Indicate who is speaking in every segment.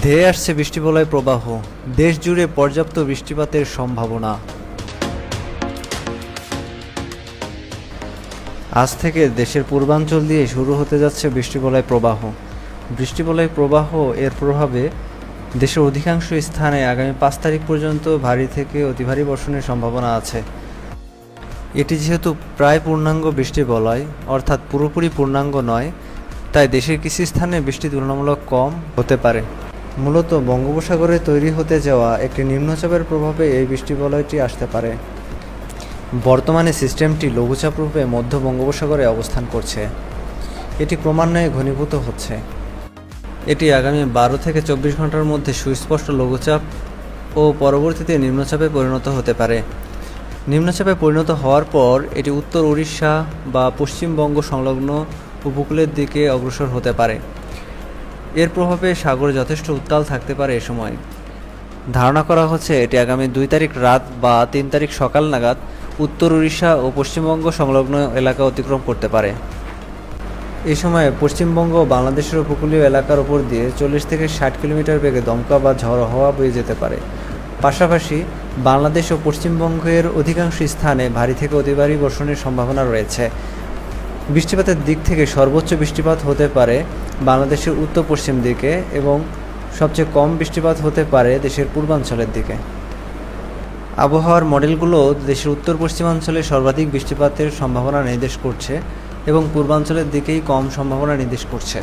Speaker 1: ধেয়ে আসছে বৃষ্টিবলয় প্রবাহ। দেশ জুড়ে পর্যাপ্ত বৃষ্টিপাতের সম্ভাবনা। আজ থেকে দেশের পূর্বাঞ্চল দিয়ে শুরু হতে যাচ্ছে বৃষ্টিবলয় প্রবাহ। বৃষ্টিবলয় প্রবাহ এর প্রভাবে দেশের অধিকাংশ স্থানে আগামী পাঁচ তারিখ পর্যন্ত ভারী থেকে অতি ভারী বর্ষণের সম্ভাবনা আছে। এটি যেহেতু প্রায় পূর্ণাঙ্গ বৃষ্টি বলয় অর্থাৎ পুরোপুরি পূর্ণাঙ্গ নয়, তাই দেশের কিছু স্থানে বৃষ্টি তুলনামূলক কম হতে পারে। মূলত বঙ্গোপসাগরে তৈরি হতে যাওয়া একটি নিম্নচাপের প্রভাবে এই বৃষ্টি বলয়টি আসতে পারে। বর্তমানে সিস্টেমটি লঘুচাপ রূপে মধ্য বঙ্গোপসাগরে অবস্থান করছে। এটি ক্রমান্বয়ে ঘনীভূত হচ্ছে। এটি আগামী বারো থেকে চব্বিশ ঘণ্টার মধ্যে সুস্পষ্ট লঘুচাপ ও পরবর্তীতে নিম্নচাপে পরিণত হতে পারে। নিম্নচাপে পরিণত হওয়ার পর এটি উত্তর উড়িষ্যা বা পশ্চিমবঙ্গ সংলগ্ন উপকূলের দিকে অগ্রসর হতে পারে। এর প্রভাবে সাগর যথেষ্ট উত্তাল থাকতে পারে এ সময়। ধারণা করা হচ্ছে এটি আগামী দুই তারিখ রাত বা তিন তারিখ সকাল নাগাদ উত্তর উড়িষ্যা ও পশ্চিমবঙ্গ সংলগ্ন এলাকা অতিক্রম করতে পারে। এই সময়ে পশ্চিমবঙ্গ বাংলাদেশের উপকূলীয় এলাকার উপর দিয়ে চল্লিশ থেকে ষাট কিলোমিটার বেগে দমকা বা ঝড় হওয়া বয়ে যেতে পারে। পাশাপাশি বাংলাদেশ ও পশ্চিমবঙ্গের অধিকাংশ স্থানে ভারী থেকে অতি ভারী বর্ষণের সম্ভাবনা রয়েছে। বৃষ্টিপাতের দিক থেকে সর্বোচ্চ বৃষ্টিপাত হতে পারে বাংলাদেশের উত্তর পশ্চিম দিকে এবং সবচেয়ে কম বৃষ্টিপাত হতে পারে দেশের পূর্বাঞ্চলের দিকে। আবহাওয়ার মডেলগুলো দেশের উত্তর পশ্চিমাঞ্চলে সর্বাধিক বৃষ্টিপাতের সম্ভাবনা নির্দেশ করছে এবং পূর্বাঞ্চলের দিকেই কম সম্ভাবনা নির্দেশ করছে।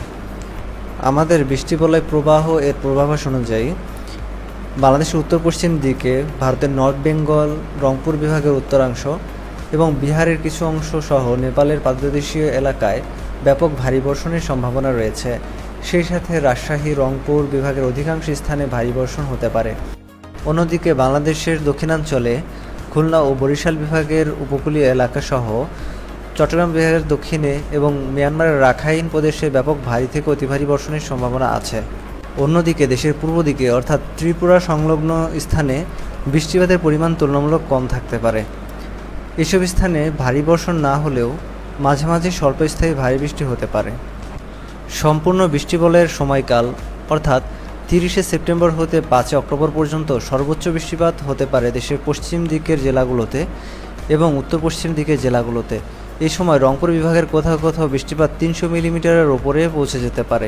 Speaker 1: আমাদের বৃষ্টিবলয় প্রবাহ এর পূর্বাভাস অনুযায়ী বাংলাদেশের উত্তর পশ্চিম দিকে, ভারতের নর্থ বেঙ্গল, রংপুর বিভাগের উত্তরাংশ এবং বিহারের কিছু অংশ সহ নেপালের পাদদেশীয় এলাকায় ব্যাপক ভারী বর্ষণের সম্ভাবনা রয়েছে। সেই সাথে রাজশাহী, রংপুর বিভাগের অধিকাংশ স্থানে ভারী বর্ষণ হতে পারে। অন্যদিকে বাংলাদেশের দক্ষিণাঞ্চলে খুলনা ও বরিশাল বিভাগের উপকূলীয় এলাকাসহ চট্টগ্রাম বিভাগের দক্ষিণে এবং মিয়ানমারের রাখাইন প্রদেশে ব্যাপক ভারী থেকে অতি ভারী বর্ষণের সম্ভাবনা আছে। অন্যদিকে দেশের পূর্ব দিকে, অর্থাৎ ত্রিপুরা সংলগ্ন স্থানে বৃষ্টিপাতের পরিমাণ তুলনামূলক কম থাকতে পারে। এসব স্থানে ভারী বর্ষণ না হলেও মাঝে মাঝে স্বল্পস্থায়ী ভারী বৃষ্টি হতে পারে। সম্পূর্ণ বৃষ্টিবলয়ের সময়কাল, অর্থাৎ তিরিশে সেপ্টেম্বর হতে পাঁচই অক্টোবর পর্যন্ত সর্বোচ্চ বৃষ্টিপাত হতে পারে দেশের পশ্চিম দিকের জেলাগুলোতে এবং উত্তর পশ্চিম দিকের জেলাগুলোতে। এই সময় রংপুর বিভাগের কোথাও কোথাও বৃষ্টিপাত তিনশো মিলিমিটারের ওপরে পৌঁছে যেতে পারে।